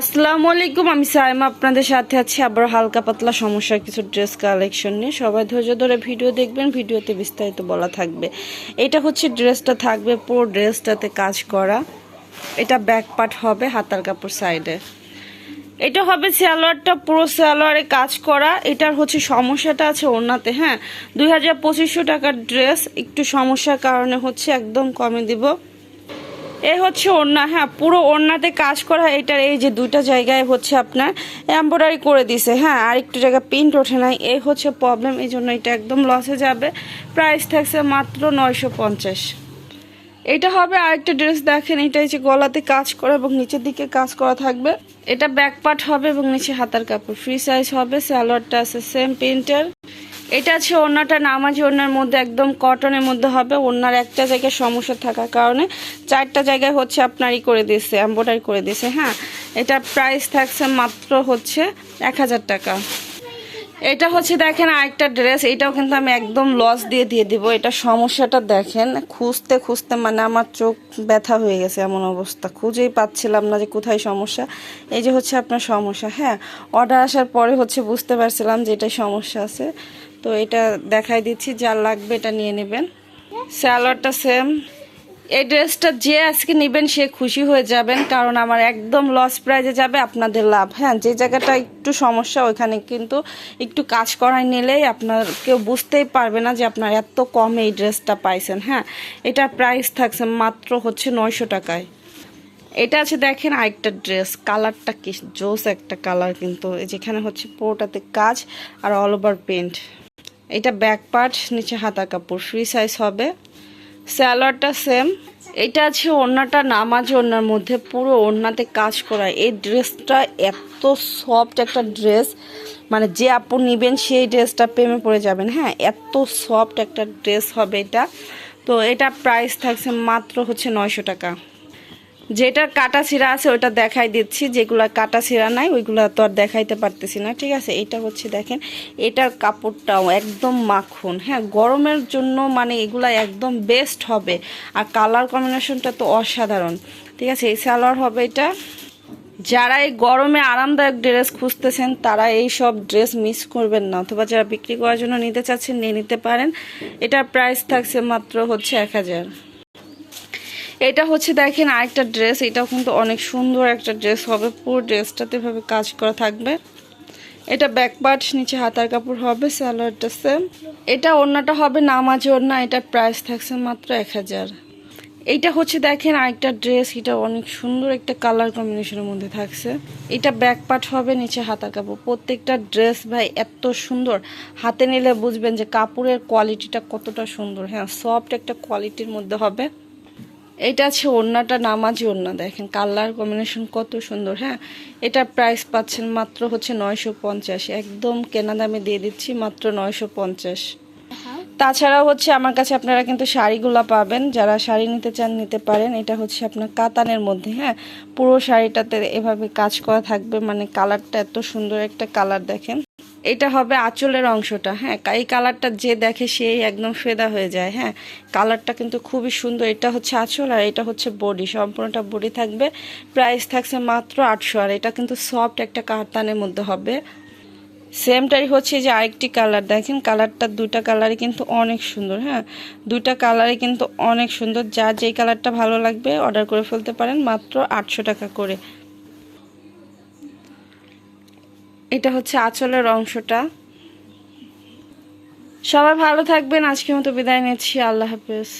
আসসালামু আলাইকুম, আমি সাইমা আপনাদের সাথে আছি আবার হালকা পাতলা সমস্যার কিছু ড্রেস কালেকশন নিয়ে। সবাই ধৈর্য ধরে ভিডিও দেখবেন, ভিডিওতে বিস্তারিত বলা থাকবে। এটা হচ্ছে ড্রেসটা থাকবে, পুরো ড্রেসটাতে কাজ করা। এটা ব্যাক পার্ট হবে হাতার কাপড় সাইডে এটা হবে সালোয়ারটা, পুরো সালোয়ারে কাজ করা। এটার হচ্ছে সমস্যাটা আছে ওড়নাতে হ্যাঁ? দুই টাকার ড্রেস, একটু সমস্যার কারণে হচ্ছে একদম কমে দিব। এই হচ্ছে ওড়না হ্যাঁ পুরো ওড়নাতে কাজ করা এটার এই যে দুইটা জায়গায় হচ্ছে আপনার এম্ব্রয়ডারি করে দিছে হ্যাঁ আর একটু জায়গায় প্রিন্ট ওঠে নাই। এই হচ্ছে প্রবলেম এই জন্য এটা একদম লসে যাবে। প্রাইস থাকছে মাত্র নয়শো পঞ্চাশ। এটা হবে আরেকটা ড্রেস দেখেন, এটা হচ্ছে গলাতে কাজ করা এবং নিচের দিকে কাজ করা থাকবে। এটা ব্যাক পার্ট হবে এবং নিচে হাতার কাপড়। ফ্রি সাইজ হবে স্যালোয়ারটা আছে সেম প্রিন্টের এটা আছে ওড়নাটা নামাজি ওড়নার মধ্যে একদম কটনের মধ্যে হবে, ওড়নার একটা জায়গায় সমস্যা থাকার কারণে চারটা জায়গায় হচ্ছে আপনারই করে দিয়েছে এম্ব্রয়ডারি করে দিয়েছে হ্যাঁ? এটা প্রাইস থাকছে মাত্র হচ্ছে এক হাজার টাকা। এটা হচ্ছে দেখেন আরেকটা ড্রেস এটাও কিন্তু আমি একদম লস দিয়ে দিয়ে দিব, এটা সমস্যাটা দেখেন, খুঁজতে খুঁজতে মানে আমার চোখ ব্যথা হয়ে গেছে এমন অবস্থা, খুঁজেই পাচ্ছিলাম না যে কোথায় সমস্যা। এই যে হচ্ছে আপনার সমস্যা হ্যাঁ? অর্ডার আসার পরে হচ্ছে বুঝতে পারছিলাম যে এটা সমস্যা আছে। তো এটা দেখাই দিচ্ছি, যা লাগবে এটা নিয়ে নেবেন। স্যালোয়ারটা সেম এই ড্রেসটা যে আজকে নেবেন সে খুশি হয়ে যাবেন, কারণ আমার একদম লস প্রাইজে যাবে, আপনাদের লাভ। হ্যাঁ যে জায়গাটা একটু সমস্যা, ওইখানে কিন্তু একটু কাজ করায় নিলেই আপনার কেউ বুঝতেই পারবে না যে আপনার এত কমে এই ড্রেসটা পাইছেন। হ্যাঁ এটা প্রাইস থাকছে মাত্র হচ্ছে নয়শো টাকায়। এটা আছে দেখেন আরেকটা ড্রেস, কালারটা কি জোস একটা কালার কিন্তু যেখানে হচ্ছে পুরোটাতে কাজ আর অল ওভার পেন্ট এটা ব্যাক পার্ট নিচে হাতা কাপড় ফ্রি সাইজ হবে। স্যালোয়ারটা সেম এটা আছে ওড়নাটা নামাজ ওড়নার মধ্যে। পুরো ওড়নাতে কাজ করা। এই ড্রেসটা এত সফট একটা ড্রেস মানে যে আপু নিবেন সেই ড্রেসটা প্রেমে পড়ে যাবেন। হ্যাঁ এত সফট একটা ড্রেস হবে এটা। তো এটা প্রাইস থাকছে মাত্র হচ্ছে নয়শো টাকা। যেটার কাটা ছিঁড়া আছে, ওটা দেখাই দিচ্ছি। যেগুলো কাটা ছিঁড়া নাই, ওইগুলো তো আর দেখাইতে পারতেছি না। ঠিক আছে এটা হচ্ছে দেখেন, এটার কাপড়টাও একদম মাখন। হ্যাঁ গরমের জন্য মানে এগুলা একদম বেস্ট হবে। আর কালার কম্বিনেশনটা তো অসাধারণ। ঠিক আছে, এই সালোয়ার হবে এটা। যারা এই গরমে আরামদায়ক ড্রেস খুঁজতেছেন, তারা এই সব ড্রেস মিস করবেন না। অথবা যারা বিক্রি করার জন্য নিতে চাচ্ছেন, নিয়ে নিতে পারেন। এটার প্রাইস থাকছে মাত্র হচ্ছে এক হাজার। এটা হচ্ছে দেখেন আরেকটা ড্রেস এটাও কিন্তু অনেক সুন্দর একটা ড্রেস হবে। পুরো ড্রেসটাতে এভাবে কাজ করা থাকবে। এটা ব্যাক পার্ট নিচে হাতার কাপড় হবে স্যালোয়ারটা সেম এটা ওড়নাটা হবে নামাজ ওড়না, এটা প্রাইস থাকছে মাত্র এক হাজার। এইটা হচ্ছে দেখেন আরেকটা ড্রেস এটা অনেক সুন্দর একটা কালার কম্বিনেশনের মধ্যে থাকছে। এটা ব্যাক পার্ট হবে, নিচে হাতার কাপড়। প্রত্যেকটা ড্রেস ভাই এত সুন্দর। হাতে নিলে বুঝবেন যে কাপড়ের কোয়ালিটিটা কতটা সুন্দর। হ্যাঁ সফট একটা কোয়ালিটির মধ্যে হবে। এটা আছে ওড়নাটা নামাজি ওড়না, দেখেন কালার কম্বিনেশন কত সুন্দর হ্যাঁ? এটার প্রাইস পাচ্ছেন মাত্র হচ্ছে নয়শো পঞ্চাশ, একদম কেনা দামে দিয়ে দিচ্ছি মাত্র নয়শো পঞ্চাশ। তাছাড়াও হচ্ছে আমার কাছে আপনারা কিন্তু শাড়িগুলো পাবেন, যারা শাড়ি নিতে চান নিতে পারেন, এটা হচ্ছে আপনার কাতানের মধ্যে হ্যাঁ? পুরো শাড়িটাতে এভাবে কাজ করা থাকবে মানে কালারটা এত সুন্দর একটা কালার, দেখেন। এটা হবে আঁচলের অংশটা হ্যাঁ এই কালারটা যে দেখে সেই একদম ফেদা হয়ে যায় হ্যাঁ কালারটা কিন্তু খুবই সুন্দর, এটা হচ্ছে আঁচল আর এটা হচ্ছে বডি, সম্পূর্ণটা বডি থাকবে প্রাইস থাকছে মাত্র আটশো, আর এটা কিন্তু সফট একটা কাতানের মধ্যে হবে। সেমটাই হচ্ছে যে আরেকটি কালার, দেখেন কালারটা দুটা কালারই কিন্তু অনেক সুন্দর হ্যাঁ দুটা কালারই কিন্তু অনেক সুন্দর, যার যেই কালারটা ভালো লাগবে অর্ডার করে ফেলতে পারেন মাত্র আটশো টাকা করে। এটা হচ্ছে আঁচলের অংশটা। সবাই ভালো থাকবেন আজকে মতো বিদায় নিচ্ছি আল্লাহ হাফেজ।